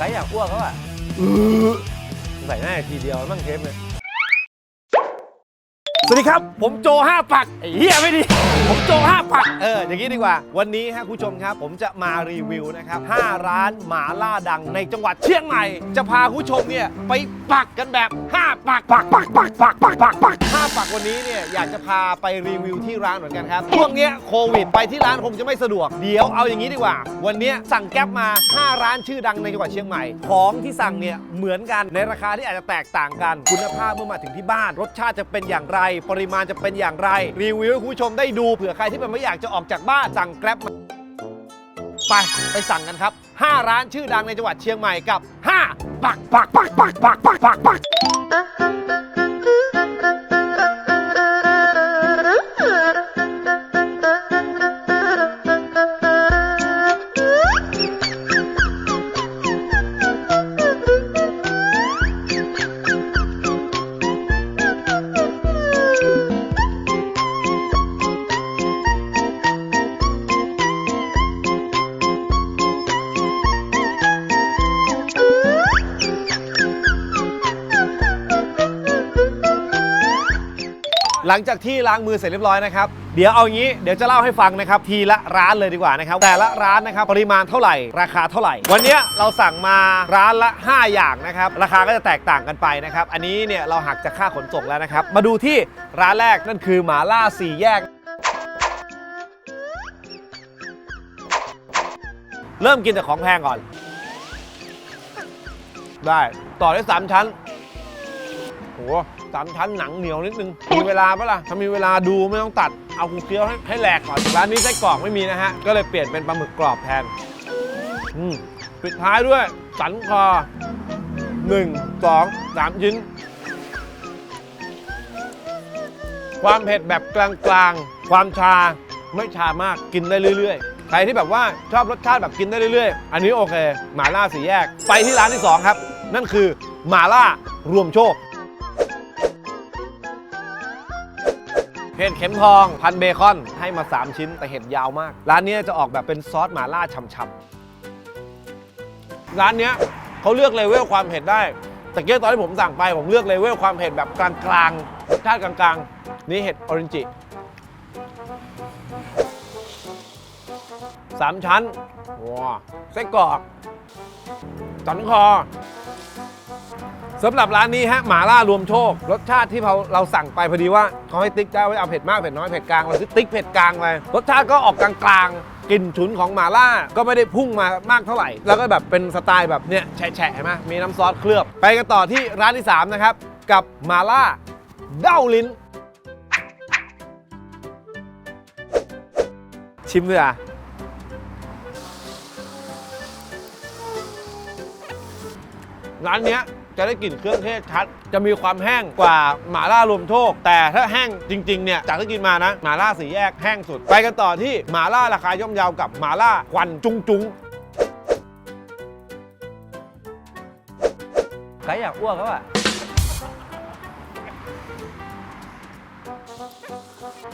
ไก่อยากอ้วกเขาอะใส่หน้าทีเดียวมั่งเทปเนี่ย สวัสดีครับ ผมโจห้าปักไอ้เหี้ยไม่ดี ผมโจห้าปัก เออ อย่างนี้ดีกว่า วันนี้ฮะคุณผู้ชมครับ ผมจะมารีวิวนะครับ5ร้านหมาล่าดังในจังหวัดเชียงใหม่ จะพาคุณผู้ชมเนี่ยไปปักกันแบบ5ปักปักปักปักปักปักปักปักห้าปักวันนี้เนี่ยอยากจะพาไปรีวิวที่ร้านเหมือนกันครับช่วงเนี้ยโควิดไปที่ร้านคงจะไม่สะดวก เดี๋ยวเอาอย่างนี้ดีกว่า วันเนี้ยสั่งแก๊ปมา5ร้านชื่อดังในจังหวัดเชียงใหม่ ของที่สั่งเนี่ยเหมือนกันในราคาที่อาจจะแตกต่างกัน คุณภาพเมื่อมาถึงที่บ้านรสชาติจะเป็นอย่างไรปริมาณจะเป็นอย่างไร รีวิวให้คุณผู้ชมได้ดูเผื่อใครที่มันไม่อยากจะออกจากบ้านสั่งแกร็บไปไปสั่งกันครับ 5 ร้านชื่อดังในจังหวัดเชียงใหม่กับ 5 ปักปักปักปักปักปักปักปัก หลังจากที่ล้างมือเสร็จเรียบร้อยนะครับ เดี๋ยวเอางี้เดี๋ยวจะเล่าให้ฟังนะครับทีละร้านเลยดีกว่านะครับ แต่ละร้านนะครับปริมาณเท่าไหร่ ราคาเท่าไหร่ วันนี้เราสั่งมาร้านละ 5 อย่างนะครับ ราคาก็จะแตกต่างกันไปนะครับ อันนี้เนี่ยเราหักจากค่าขนส่งแล้วนะครับ มาดูที่ร้านแรกนั่นคือหมาล่าสี่แยกเริ่มกินจากของแพงก่อน ได้ ต่อด้วยสามชั้น โห สามชั้นหนังเหนียวนิดนึง มีเวลาปะล่ะ ถ้ามีเวลาดูไม่ต้องตัด เอาคูเคี้ยวให้ให้แหลกก่อน ร้านนี้ไส้กรอกไม่มีนะฮะ ก็เลยเปลี่ยนเป็นปลาหมึกกรอบแทน อืมปิดท้ายด้วยสันคอหนึ่งสองสามชิ้น ความเผ็ดแบบกลางๆ ความชาไม่ชามากกินได้เรื่อยๆ ใครที่แบบว่าชอบรสชาติแบบกินได้เรื่อยๆ อันนี้โอเค หมาล่าสีแยก ไปที่ร้านที่ 2 ครับ นั่นคือหมาล่ารวมโชค เห็ดเข็มทอง พันเบคอนให้มา 3 ชิ้นแต่เห็ดยาวมาก ร้านนี้จะออกแบบเป็นซอสหมาล่าช่ำๆร้านนี้เขาเลือกเลเวลความเผ็ดได้แต่เกี้ตอนที่ผมสั่งไปผมเลือกเลเวลความเผ็ดแบบกลางๆรสชาติกลางๆ นี่เห็ดออรินจิสามชั้นว้าไส้กรอกสันคอ สำหรับร้านนี้ฮะหมาล่ารวมโชค รสชาติที่เราเราสั่งไปพอดีว่าเขาให้ติ๊กได้ว่าเอาเผ็ดมากเผ็ดน้อยเผ็ดกลางเราซื้อติ๊กเผ็ดกลางไปรสชาติก็ออกกลางๆกลิ่นฉุนของหมาล่าก็ไม่ได้พุ่งมามากเท่าไหร่ แล้วก็แบบเป็นสไตล์แบบเนี้ยแฉะๆเห็นไหมมีน้ำซอสเคลือบ ไปกันต่อที่ร้านที่ 3 นะครับ กับหมาล่าเด้าลิ้น ชิมเลยอะร้านเนี้ย จะได้กลิ่นเครื่องเทศชัด จะมีความแห้งกว่าหม่าล่ารวมโชคแต่ถ้าแห้งจริงๆเนี่ยจากที่กินมานะหม่าล่าสีแยกแห้งสุด ไปกันต่อที่หม่าล่าราคาย่อมเยาวกับหม่าล่าควันจุงจุงใครอยากอ้วกเขาอะ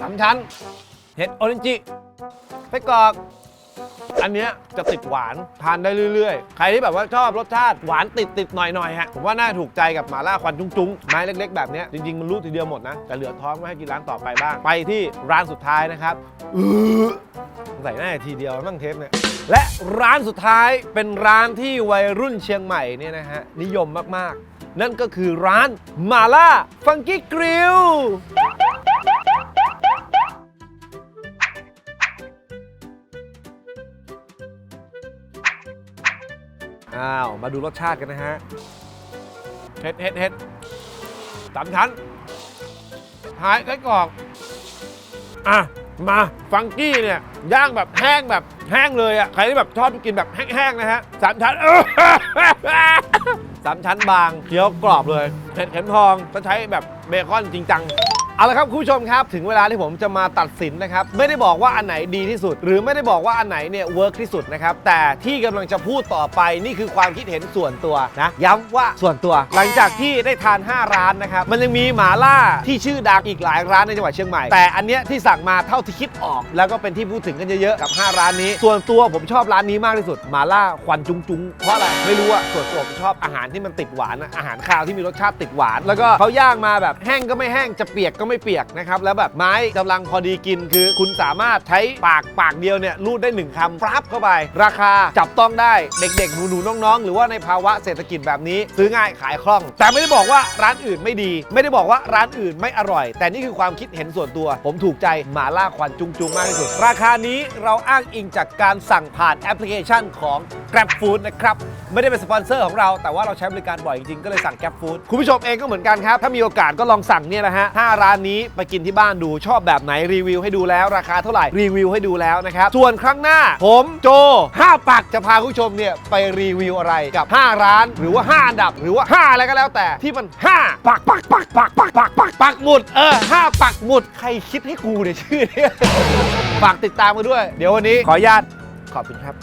สามชั้นเห็ดออรินจิไส้กรอก อันเนี้ยจะติดหวานทานได้เรื่อยๆ ใครที่แบบว่าชอบรสชาติหวานติดติดๆหน่อยๆฮะผมว่าน่าถูกใจกับหมาล่าควันจุ้งๆไม้เล็ก ๆ แบบเนี้ยจริงๆมันรูดทีเดียวหมดนะแต่เหลือท้องไว้ให้กินร้านต่อไปบ้างไปที่ร้านสุดท้ายนะครับอื้อใส่หน้าทีเดียวมั่งเทปเนี่ยและร้านสุดท้ายเป็นร้านที่วัยรุ่นเชียงใหม่เนี่ยนะฮะนิยมมากๆ นั่นก็คือร้านมาล่าฟังกี้กริล อ้าว มาดูรสชาติกันนะฮะเฮ็ดเฮ็ดเฮ็ดสามชั้นหายไส้กรอก อะ มาฟังกี้เนี่ย ย่างแบบแห้งแบบแห้งเลยอะ ใครที่แบบชอบกินแบบแห้งๆนะฮะสามชั้นเออ สามชั้นบางเคี้ยวกรอบเลยเห็ดเข็มทองก็ใช้แบบเบคอนจริงจัง เอาละครับคุณผู้ชมครับถึงเวลาที่ผมจะมาตัดสินนะครับไม่ได้บอกว่าอันไหนดีที่สุด หรือไม่ได้บอกว่าอันไหนเนี่ยเวิร์กที่สุดนะครับแต่ที่กำลังจะพูดต่อไปนี่คือความคิดเห็นส่วนตัวนะย้ำว่าส่วนตัว หลังจากที่ได้ทาน 5 ร้านนะครับมันยังมีหมาล่าที่ชื่อดังอีกหลายร้านในจังหวัดเชียงใหม่แต่อันเนี้ยที่สั่งมาเท่าที่คิดออก แล้วก็เป็นที่พูดถึงกันเยอะๆกับ 5 ร้านนี้ ส่วนตัวผมชอบร้านนี้มากที่สุดหมาล่าควันจุงจุงเพราะอะไรไม่รู้อะส่วนตัวผมชอบอาหารที่มันติดหวานอะอาหารคาวที่มีรสชาติติดหวาน แล้วก็เขาย่างมาแบบแห้งก็ไม่แห้งจะเปียกก็ไม่เปียกนะครับ แล้วแบบไม้กำลังพอดีกินคือ คุณสามารถใช้ปากปากเดียวเนี่ยรูดได้หนึ่งคำฟรับเข้าไป ราคาจับต้องได้เด็กๆ หนูๆน้องๆ หรือว่าในภาวะเศรษฐกิจแบบนี้ ซื้อง่ายขายคล่อง แต่ไม่ได้บอกว่าร้านอื่นไม่ดี ไม่ได้บอกว่าร้านอื่นไม่อร่อย แต่นี่คือความคิดเห็นส่วนตัว ผมถูกใจหมาล่าควันจุงจุงๆมากที่สุด ราคานี้เราอ้างอิงจากการสั่งผ่านแอปพลิเคชันของ Grab Food นะครับไม่ได้เป็นสปอนเซอร์ของเราแต่ว่าเราใช้บริการบ่อยจริงๆก็เลยสั่ง Grab Food คุณผู้ชมเองก็เหมือนกันครับ ถ้ามีโอกาสก็ลองสั่งเนี่ยนะฮะห้าร้านนี้ไปกินที่บ้านดูชอบแบบไหนรีวิวให้ดูแล้วราคาเท่าไหร่รีวิวให้ดูแล้วนะครับส่วนครั้งหน้า ผมโจ5ปักจะพาคุณผู้ชมเนี่ยไปรีวิวอะไรกับ 5 ร้านหรือว่า 5 อันดับ หรือว่า 5 อะไรก็แล้วแต่ที่มัน 5 ปักปักปักปักปักปักปักปักหมุดเออ5ปักหมุดใครคิดให้กูเนี่ยชื่อเนี่ยฝากติดตามมาด้วย เดี๋ยววันนี้ขออนุญาตขอบคุณครับ